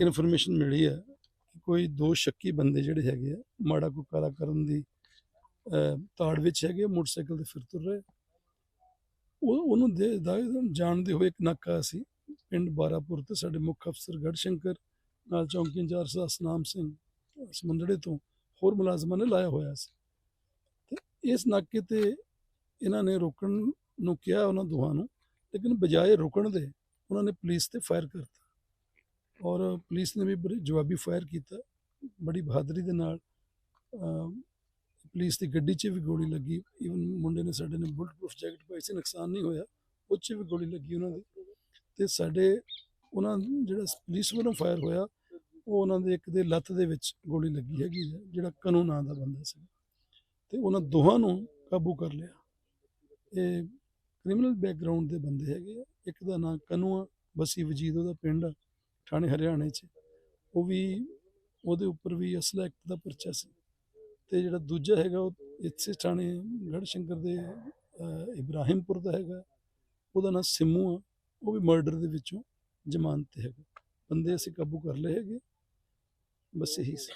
Information ਮਿਲੀ ਹੈ ਕਿ ਕੋਈ ਦੋ ਸ਼ੱਕੀ ਬੰਦੇ ਜਿਹੜੇ ਹੈਗੇ ਆ ਮਾੜਾ ਕੋ ਕਾਲਾ ਕਰਨ ਦੀ ਤਾੜ ਵਿੱਚ ਹੈਗੇ ਆ, ਮੋਟਰਸਾਈਕਲ ਤੇ ਫਿਰ ਤੁਰ ਰਹੇ ਉਹ ਉਹਨੂੰ ਦੇ ਦਾ ਜਾਣਦੇ ਹੋਏ ਇੱਕ ਨਾਕਾ ਸੀ ਪਿੰਡ ਬਾਰਾਪੁਰ ਤੇ ਸਾਡੇ ਮੁੱਖ ਅਫਸਰ ਗੜਸ਼ੰਕਰ ਨਾਲ ਚੌਂਕੀ ਇੰਚਾਰਜ ਦਾ ਸਨਾਮ ਸਿੰਘ ਸਮੁੰਦੜੇ ਤੋਂ ਹੋਰ ਮੁਲਾਜ਼ਮਾਂ ਨੇ ਲਾਇਆ ਹੋਇਆ ਸੀ। ਤੇ ਇਸ ਨਾਕੇ ਤੇ ਇਹਨਾਂ ਨੇ ਰੋਕਣ ਨੂੰ ਕਿਹਾ ਉਹਨਾਂ ਦੋਹਾਂ ਨੂੰ ਲੇਕਿਨ ਬਜਾਏ ਰੁਕਣ ਦੇ ਉਹਨਾਂ ਨੇ ਪੁਲਿਸ ਤੇ ਫਾਇਰ ਕਰਤਾ। ਔਰ ਪੁਲਿਸ ਨੇ ਵੀ ਬੜੀ ਜਵਾਬੀ ਫਾਇਰ ਕੀਤਾ ਬੜੀ ਬਹਾਦਰੀ ਦੇ ਨਾਲ ਪੁਲਿਸ ਦੀ ਗੱਡੀ 'ਚ ਵੀ ਗੋਲੀ ਲੱਗੀ ਈਵਨ ਮੁੰਡੇ ਨੇ ਸਾਡੇ ਨੇ ਬੁਲਟ ਪ੍ਰੂਫ ਜੈਕਟ ਪਾਈ ਸੀ ਨੁਕਸਾਨ ਨਹੀਂ ਹੋਇਆ ਉਹ 'ਚ ਵੀ ਗੋਲੀ ਲੱਗੀ ਉਹਨਾਂ ਦੀ। ਤੇ ਸਾਡੇ ਉਹਨਾਂ ਜਿਹੜਾ ਪੁਲਿਸ ਵੱਲੋਂ ਫਾਇਰ ਹੋਇਆ ਉਹ ਉਹਨਾਂ ਦੇ ਇੱਕ ਦੇ ਲੱਤ ਦੇ ਵਿੱਚ ਗੋਲੀ ਲੱਗੀ ਹੈਗੀ ਹੈ, ਜਿਹੜਾ ਕਨੂ ਨਾਂ ਦਾ ਬੰਦਾ ਸੀ। ਤੇ ਉਹਨਾਂ ਦੋਹਾਂ ਨੂੰ ਕਾਬੂ ਕਰ ਲਿਆ। ਇਹ ਕ੍ਰਿਮੀਨਲ ਬੈਕਗ੍ਰਾਉਂਡ ਦੇ ਬੰਦੇ ਹੈਗੇ ਆ ਇੱਕ ਦਾ ਨਾਂ ਕਨੂ ਆ ਬਸੀ ਵਜੀਦ ਉਹਦਾ ਪਿੰਡ ਆ। ਥਾਣੇ ਹਰਿਆਣੇ 'ਚ, ਉਹ ਵੀ ਉਹਦੇ ਉੱਪਰ ਵੀ ਅਸਲ ਐਕਟ ਦਾ ਪਰਚਾ ਸੀ। ਤੇ ਜਿਹੜਾ ਦੂਜਾ ਹੈਗਾ, ਉਹ ਇੱਥੇ ਥਾਣੇ ਗੜਸ਼ੰਕਰ ਦੇ ਇਬਰਾਹਿਮਪੁਰ ਦਾ ਹੈਗਾ। ਉਹਦਾ ਨਾਂ ਸਿੰਮੂ ਆ। ਉਹ ਵੀ ਮਰਡਰ ਦੇ ਵਿੱਚੋਂ ਜ਼ਮਾਨਤ ਤੇ ਹੈਗਾ। ਬੰਦੇ ਅਸੀਂ ਕਾਬੂ ਕਰ ਲਏ ਹੈਗੇ। ਬਸ ਇਹੀ ਸੀ।